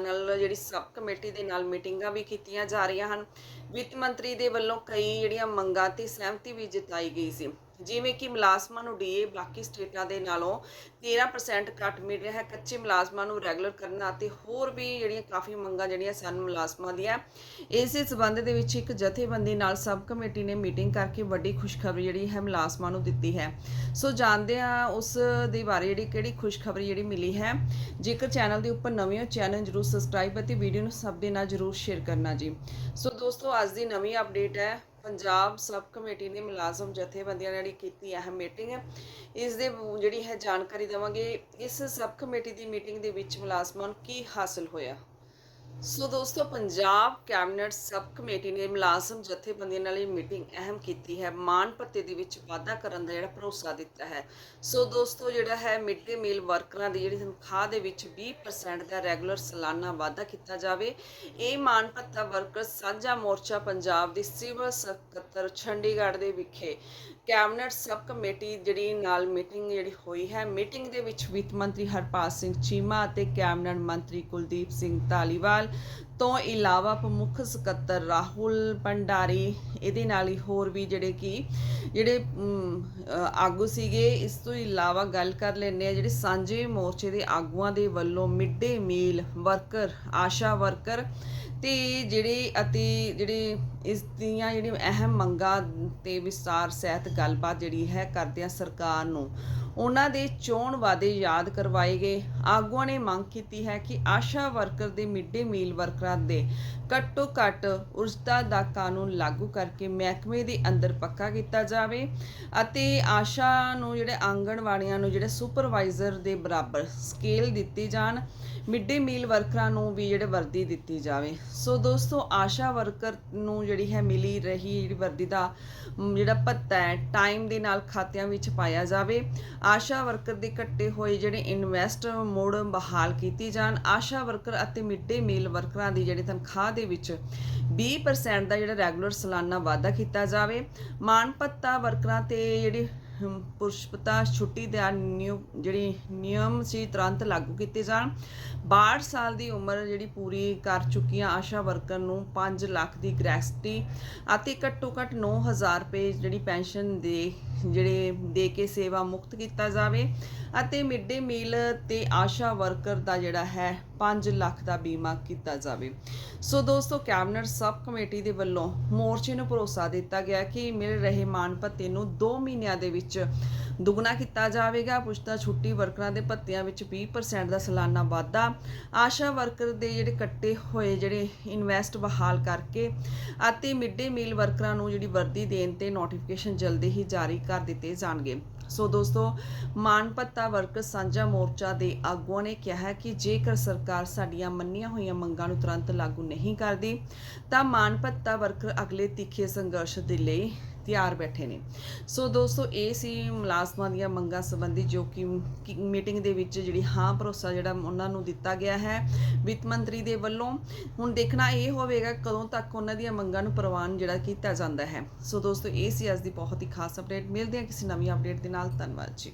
ਨਾਲ, ਜਿਹੜੀ sub committee ਦੇ ਨਾਲ ਮੀਟਿੰਗਾਂ ਵੀ ਕੀਤੀਆਂ ਜਾ ਰਹੀਆਂ ਹਨ। ਵਿੱਤ ਮੰਤਰੀ ਦੇ ਵੱਲੋਂ ਕਈ ਜਿਹੜੀਆਂ ਮੰਗਾਂ ਤੇ ਸਹਿਮਤੀ ਵੀ ਜਤਾਈ ਗਈ ਸੀ। ਜਿਵੇਂ ਕਿ ਮੁਲਾਜ਼ਮਾਂ ਨੂੰ ਡੀਏ ਬਾਕੀ ਸਟੇਟਾਂ ਦੇ ਨਾਲੋਂ 13% ਘੱਟ ਮਿਲ ਰਿਹਾ ਹੈ, ਕੱਚੇ ਮੁਲਾਜ਼ਮਾਂ ਨੂੰ ਰੈਗੂਲਰ ਕਰਨਾ ਅਤੇ ਹੋਰ ਵੀ ਜਿਹੜੀਆਂ ਕਾਫੀ ਮੰਗਾਂ ਜਿਹੜੀਆਂ ਸਨ ਮੁਲਾਜ਼ਮਾਂ ਦੀਆਂ। ਇਸੇ ਸਬੰਧ ਦੇ ਵਿੱਚ ਇੱਕ ਜਥੇਬੰਦੀ ਨਾਲ ਸਬ ਕਮੇਟੀ ਨੇ ਮੀਟਿੰਗ ਕਰਕੇ ਵੱਡੀ ਖੁਸ਼ਖਬਰੀ ਜਿਹੜੀ ਹੈ ਮੁਲਾਜ਼ਮਾਂ ਨੂੰ ਦਿੱਤੀ ਹੈ। ਸੋ ਜਾਣਦੇ ਹਾਂ ਉਸ ਦੇ ਬਾਰੇ ਜਿਹੜੀ ਕਿਹੜੀ ਖੁਸ਼ਖਬਰੀ ਜਿਹੜੀ ਮਿਲੀ ਹੈ। ਜੇਕਰ ਚੈਨਲ ਦੇ ਉੱਪਰ ਨਵੇਂ ਹੋ ਚੈਨਲ ਜਰੂਰ ਸਬਸਕ੍ਰਾਈਬ ਅਤੇ ਵੀਡੀਓ ਨੂੰ ਸਭ ਦੇ ਨਾਲ ਜਰੂਰ ਸ਼ੇਅਰ ਕਰਨਾ ਜੀ। ਸੋ ਦੋਸਤੋ, ਅੱਜ ਦੀ ਨਵੀਂ ਅਪਡੇਟ ਹੈ ਪੰਜਾਬ ਸਬ ਕਮੇਟੀ ਨੇ ਮੁਲਾਜ਼ਮ ਜਥੇਬੰਦੀਆਂ ਨਾਲ ਜਿਹੜੀ ਕੀਤੀ ਅਹਿਮ ਮੀਟਿੰਗ ਇਸ ਦੇ ਜਿਹੜੀ ਹੈ ਜਾਣਕਾਰੀ ਦੇਵਾਂਗੇ, ਇਸ ਸਬ ਕਮੇਟੀ ਦੀ ਮੀਟਿੰਗ ਦੇ ਵਿੱਚ ਮੁਲਾਜ਼ਮਾਂ ਨੂੰ ਕੀ ਹਾਸਲ ਹੋਇਆ? ਸੋ ਦੋਸਤੋ, ਪੰਜਾਬ ਕੈਬਨਿਟ ਸਬ ਕਮੇਟੀ ਨੇ ਮੁਲਾਜ਼ਮ ਜਥੇਬੰਦੀਆਂ ਨਾਲ ਇਹ ਮੀਟਿੰਗ ਅਹਿਮ ਕੀਤੀ ਹੈ। ਮਾਨ ਭੱਤੇ ਦੇ ਵਿੱਚ ਵਾਧਾ ਕਰਨ ਦਾ ਜਿਹੜਾ ਭਰੋਸਾ ਦਿੱਤਾ ਹੈ। ਸੋ ਦੋਸਤੋ, ਜਿਹੜਾ ਹੈ ਮਿਡ ਡੇ ਮੀਲ ਵਰਕਰਾਂ ਦੀ ਜਿਹੜੀ ਤਨਖਾਹ ਦੇ ਵਿੱਚ 20% ਦਾ ਰੈਗੂਲਰ ਸਾਲਾਨਾ ਵਾਧਾ ਕੀਤਾ ਜਾਵੇ। ਇਹ ਮਾਨ ਭੱਤਾ ਵਰਕਰ ਸਾਂਝਾ ਮੋਰਚਾ ਪੰਜਾਬ ਦੀ ਸਿਵਲ ਸਕੱਤਰ ਚੰਡੀਗੜ੍ਹ ਦੇ ਵਿਖੇ ਕੈਬਨਿਟ ਸਬ ਕਮੇਟੀ ਜਿਹੜੀ ਨਾਲ ਮੀਟਿੰਗ ਜਿਹੜੀ ਹੋਈ ਹੈ। ਮੀਟਿੰਗ ਦੇ ਵਿੱਚ ਵਿੱਤ ਮੰਤਰੀ ਹਰਪਾਲ ਸਿੰਘ ਚੀਮਾ ਅਤੇ ਕੈਬਨਿਟ ਮੰਤਰੀ ਕੁਲਦੀਪ ਸਿੰਘ ਧਾਲੀਵਾਲ ਤੋਂ ਇਲਾਵਾ ਪ੍ਰਮੁੱਖ ਸਕੱਤਰ ਰਾਹੁਲ ਭੰਡਾਰੀ, ਇਹਦੇ ਨਾਲ ਹੀ ਹੋਰ ਵੀ ਜਿਹੜੇ ਕਿ, ਜਿਹੜੇ ਆਗੂ ਸੀਗੇ, ਇਸ ਤੋਂ ਇਲਾਵਾ ਗੱਲ ਕਰ ਲੈਂਦੇ ਆ ਜਿਹੜੇ ਸਾਂਝੇ ਮੋਰਚੇ ਦੇ ਆਗੂਆਂ ਦੇ ਵੱਲੋਂ mid day meal worker, Asha worker ਤੇ ਜਿਹੜੇ ਅਤੇ ਜਿਹੜੇ ਇਸ ਦੀਆਂ ਜਿਹੜੀਆਂ ਅਹਿਮ ਮੰਗਾਂ ਤੇ ਵਿਸਤਾਰ ਸਹਿਤ ਗੱਲਬਾਤ ਜਿਹੜੀ ਹੈ ਕਰਦੇ ਆ ਸਰਕਾਰ ਨੂੰ ਉਹਨਾਂ ਦੇ ਚੋਣ ਵਾਅਦੇ ਯਾਦ ਕਰਵਾਏ ਗਏ। ਆਗੂਆਂ ਨੇ ਮੰਗ ਕੀਤੀ ਹੈ ਕਿ ਆਸ਼ਾ ਵਰਕਰ ਦੇ ਮਿਡ ਡੇ ਮੀਲ ਵਰਕਰਾਂ ਦੇ ਘੱਟੋ ਘੱਟ ਉਸਤਾ ਦਾ ਕਾਨੂੰਨ ਲਾਗੂ ਕਰਕੇ ਮਹਿਕਮੇ ਦੇ ਅੰਦਰ ਪੱਕਾ ਕੀਤਾ ਜਾਵੇ ਅਤੇ ਆਸ਼ਾ ਨੂੰ ਜਿਹੜੇ ਆਂਗਣਵਾੜੀਆਂ ਨੂੰ ਜਿਹੜੇ ਸੁਪਰਵਾਈਜ਼ਰ ਦੇ ਬਰਾਬਰ ਸਕੇਲ ਦਿੱਤੀ ਜਾਣ, ਮਿਡ ਡੇ ਮੀਲ ਵਰਕਰਾਂ ਨੂੰ ਵੀ ਜਿਹੜੇ ਵਰਦੀ ਦਿੱਤੀ ਜਾਵੇ। ਸੋ ਦੋਸਤੋ, ਆਸ਼ਾ ਵਰਕਰ ਨੂੰ ਜਿਹੜੀ ਹੈ ਮਿਲੀ ਰਹੀ ਜਿਹੜੀ ਵਰਦੀ ਦਾ, ਜਿਹੜਾ ਭੱਤਾ ਹੈ ਟਾਈਮ ਦੇ ਨਾਲ ਖਾਤਿਆਂ ਵਿੱਚ ਪਾਇਆ ਜਾਵੇ। ਆਸ਼ਾ ਵਰਕਰ ਦੇ ਘੱਟੇ ਹੋਏ ਜਿਹੜੇ ਇਨਵੈਸਟ ਮੋਡ ਬਹਾਲ ਕੀਤੀ ਜਾਣ, ਆਸ਼ਾ ਵਰਕਰ ਅਤੇ ਮਿਡ ਡੇ ਮੀਲ ਵਰਕਰਾਂ ਦੀ ਜਿਹੜੀ ਤਨਖਾਹ ਦੇ ਵਿੱਚ 20% ਦਾ ਜਿਹੜਾ ਰੈਗੂਲਰ ਸਾਲਾਨਾ ਵਾਧਾ ਕੀਤਾ ਜਾਵੇ। ਮਾਨ ਭੱਤਾ ਵਰਕਰਾਂ ਤੇ ਜਿਹੜੀ ਪੁਰਸ਼ਪਤਾ ਛੁੱਟੀ ਦਾ ਨਿਯਮ, ਜਿਹੜੀ ਨਿਯਮ ਸੀ, ਤੁਰੰਤ ਲਾਗੂ ਕੀਤੇ ਜਾਣ। 62 ਸਾਲ ਦੀ ਉਮਰ ਜਿਹੜੀ ਪੂਰੀ ਕਰ ਚੁੱਕੀਆਂ ਆਸ਼ਾ ਵਰਕਰ ਨੂੰ 5 ਲੱਖ ਦੀ ਗ੍ਰੈਸਟੀ ਅਤੇ ਘੱਟੋ ਘੱਟ 9000 ਰੁਪਏ ਜਿਹੜੀ ਪੈਨਸ਼ਨ ਦੇ, ਜਿਹੜੇ ਦੇ ਕੇ ਸੇਵਾ ਮੁਕਤ ਕੀਤਾ ਜਾਵੇ ਅਤੇ ਮਿਡ ਡੇ ਮੀਲ ਤੇ ਆਸ਼ਾ ਵਰਕਰ ਦਾ ਜਿਹੜਾ ਹੈ 5 ਲੱਖ ਦਾ ਬੀਮਾ ਕੀਤਾ ਜਾਵੇ। ਸੋ ਦੋਸਤੋ, ਕੈਬਨਿਟ ਸਬ ਕਮੇਟੀ ਦੇ ਵੱਲੋਂ ਮੋਰਚੇ ਨੂੰ ਭਰੋਸਾ ਦਿੱਤਾ ਗਿਆ ਕਿ ਮਿਲ ਰਹੇ ਮਾਨ ਭੱਤੇ ਨੂੰ 2 ਮਹੀਨਿਆਂ ਦੇ ਵਿੱਚ ਦੁੱਗਣਾ ਕੀਤਾ ਜਾਵੇਗਾ। ਪੁਸ਼ਤਾ ਛੁੱਟੀ ਵਰਕਰਾਂ ਦੇ ਭੱਤਿਆਂ ਵਿੱਚ 20% ਦਾ ਸਾਲਾਨਾ ਵਾਧਾ। ਆਸ਼ਾ ਵਰਕਰ ਦੇ ਜਿਹੜੇ ਕੱਟੇ ਹੋਏ ਜਿਹੜੇ ਇਨਵੈਸਟ ਬਹਾਲ ਕਰਕੇ ਅਤੇ ਮਿਡ ਡੇ ਮੀਲ ਵਰਕਰਾਂ ਨੂੰ ਜਿਹੜੀ ਵਰਦੀ ਦੇਣ ਤੇ ਨੋਟੀਫਿਕੇਸ਼ਨ ਜਲਦੀ ਹੀ ਜਾਰੀ ਕਰ ਦਿੱਤੇ ਜਾਣਗੇ। ਸੋ ਦੋਸਤੋ ਮਾਨ ਭੱਤਾ ਵਰਕਰ ਸਾਂਝਾ ਮੋਰਚਾ ਦੇ ਆਗੂਆਂ ਨੇ ਕਿਹਾ ਹੈ ਕਿ ਜੇਕਰ ਸਰਕਾਰ ਸਾਡੀਆਂ ਮੰਨੀਆਂ ਹੋਈਆਂ ਮੰਗਾਂ ਨੂੰ ਤੁਰੰਤ ਲਾਗੂ ਨਹੀਂ ਕਰਦੀ, ਤਾਂ ਮਾਨ ਭੱਤਾ ਵਰਕਰ ਅਗਲੇ ਤਿੱਖੇ ਸੰਘਰਸ਼ ਦੇ ਲਈ ਤਿਆਰ ਬੈਠੇ ਨੇ। ਸੋ ਦੋਸਤੋ, ਇਹ ਸੀ ਮੁਲਾਜ਼ਮਾਂ ਦੀਆਂ ਮੰਗਾਂ ਸੰਬੰਧੀ ਜੋ ਕਿ ਮੀਟਿੰਗ ਦੇ ਵਿੱਚ ਜਿਹੜੀ ਹਾਂ ਭਰੋਸਾ ਜਿਹੜਾ ਉਹਨਾਂ ਨੂੰ ਦਿੱਤਾ ਗਿਆ ਹੈ ਵਿੱਤ ਮੰਤਰੀ ਦੇ ਵੱਲੋਂ। ਹੁਣ ਦੇਖਣਾ ਇਹ ਹੋਵੇਗਾ ਕਦੋਂ ਤੱਕ ਉਹਨਾਂ ਦੀਆਂ ਮੰਗਾਂ ਨੂੰ ਪ੍ਰਵਾਨ ਜਿਹੜਾ ਕੀਤਾ ਜਾਂਦਾ ਹੈ। ਸੋ ਦੋਸਤੋ, ਇਹ ਸੀ ਅੱਜ ਦੀ ਬਹੁਤ ਹੀ ਖਾਸ ਅਪਡੇਟ ਮਿਲਦੇ ਹਾਂ ਕਿਸੇ ਨਵੀਂ ਅਪਡੇਟ ਦੇ ਨਾਲ। ਧੰਨਵਾਦ ਜੀ।